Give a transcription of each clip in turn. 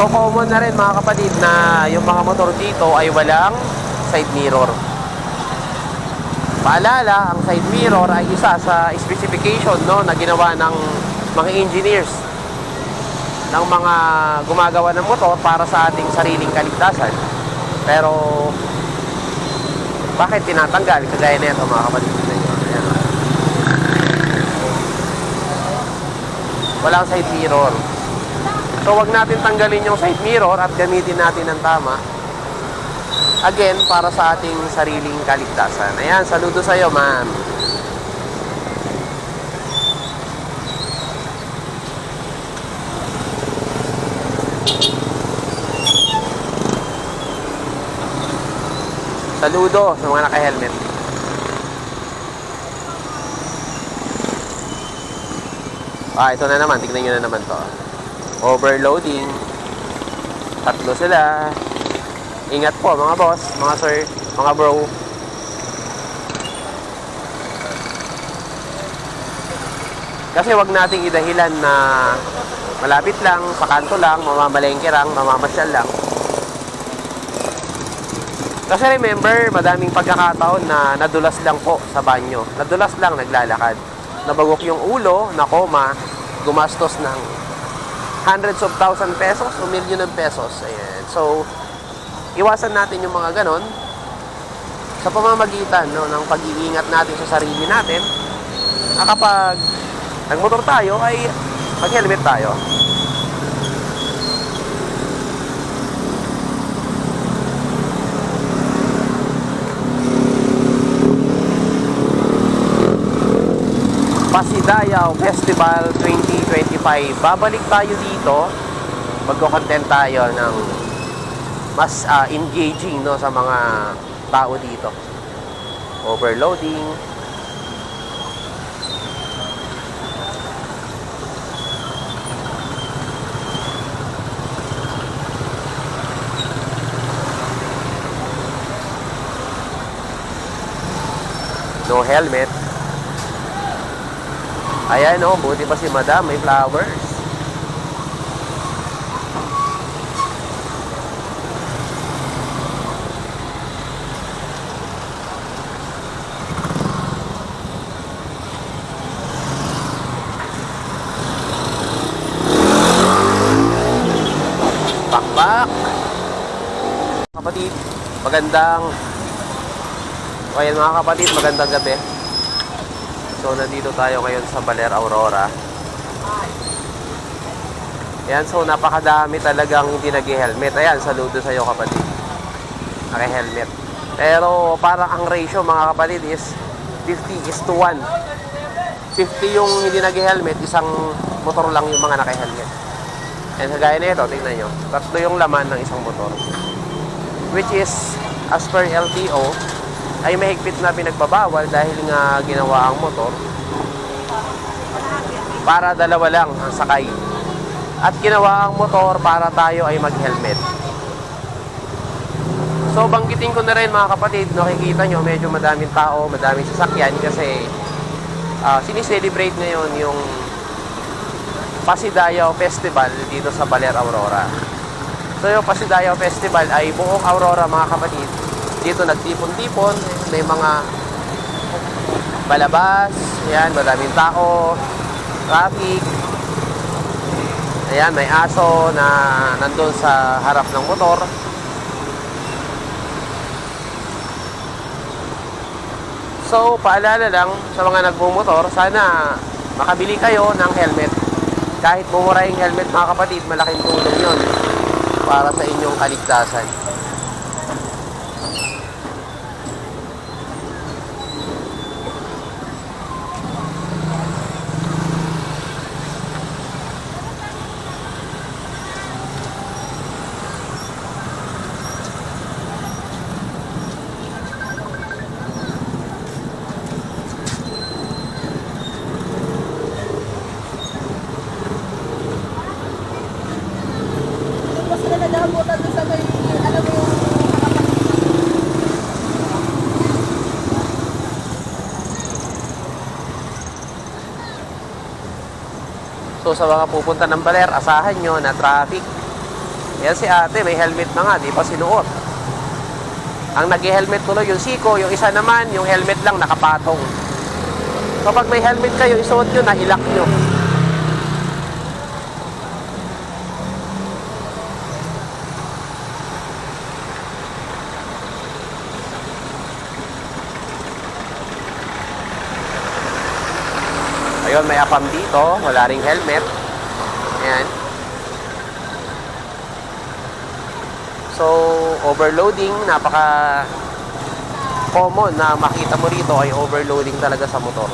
So common na rin mga kapatid na yung mga motor dito ay walang side mirror. Paalala, ang side mirror ay isa sa specification no, na ginawa ng mga engineers ng mga gumagawa ng motor para sa ating sariling kaligtasan. Pero bakit tinatanggal? Kagaya nito mga kapatid. Ayan. Walang side mirror. So wag natin tanggalin yung side mirror at gamitin natin ng tama. Again, para sa ating sariling kaligtasan. Ayan, saludo sa iyo, ma'am. Saludo sa mga naka-helmet. Ah, ito na naman. Tignan nyo na naman to. Overloading. Tatlo sila. Ingat po mga boss, mga sir, mga bro. Kasi wag nating idahilan na malapit lang, sa kanto lang, mamamalengke lang, mamamasyal lang. Kasi remember, madaming pagkakataon na nadulas lang po sa banyo. Nadulas lang, naglalakad. Nabagok yung ulo, nakoma, gumastos ng hundreds of thousand pesos o million ng pesos. Ayan. So, iwasan natin yung mga ganon sa pamamagitan no, ng pag-iingat natin sa sarili natin na kapag nagmotor tayo ay mag-helmet tayo. Pasidayaw Festival 2025. Babalik tayo dito. Magko-content tayo ng mas ah, engaging no sa mga tao dito. Overloading. No helmet. Ayan oh, buti pa si madam, may flowers. Pakpak. Kapatid, magandang o ayan mga kapatid, magandang gabi. So, nandito tayo ngayon sa Baler Aurora. Ayan, so napakadami talagang hindi nag-helmet. Ayan, saludo sa iyo kapatid. Naka-helmet. Pero parang ang ratio mga kapatid is 50 is to 1. 50 yung hindi nag-helmet, isang motor lang yung mga naka-helmet. And kagaya nito, tingnan nyo. Tatlo yung laman ng isang motor. Which is, as per LTO, ay mahigpit na pinagbabawal dahil nga ginawa ang motor para dalawa lang ang sakay. At ginawa ang motor para tayo ay mag-helmet. So banggitin ko na rin mga kapatid, nakikita nyo medyo madaming tao, madaming sasakyan kasi uh, siniselebrate ngayon yung Pasidayaw Festival dito sa Baler Aurora. So yung Pasidayaw Festival ay buong Aurora mga kapatid. Dito nagtipon-tipon, may mga balabas, yan, madaming tao, traffic. Ayan, may aso na nandun sa harap ng motor. So, paalala lang sa mga nagmumotor, sana makabili kayo ng helmet. Kahit bumura yung helmet mga kapatid, malaking tulong yon para sa inyong kaligtasan. So sa mga pupunta ng Baler, asahan nyo na traffic. Yan si ate, may helmet na nga, di pa sinuot. Ang nag-helmet tuloy yung siko, yung isa naman, yung helmet lang nakapatong. Kapag may helmet kayo, isuot nyo na, ilak nyo. Ayun, may apam dito. Wala ring helmet. Ayan. So, overloading, napaka common na makita mo rito ay overloading talaga sa motor.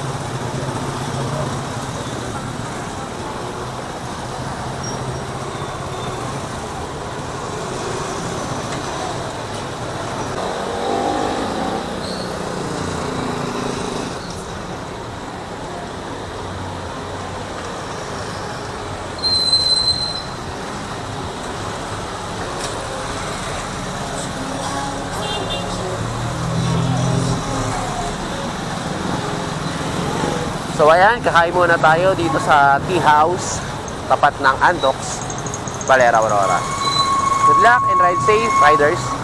So ayan, kakain muna tayo dito sa tea house, tapat ng Andox, Valera Aurora. Good luck and ride safe, riders!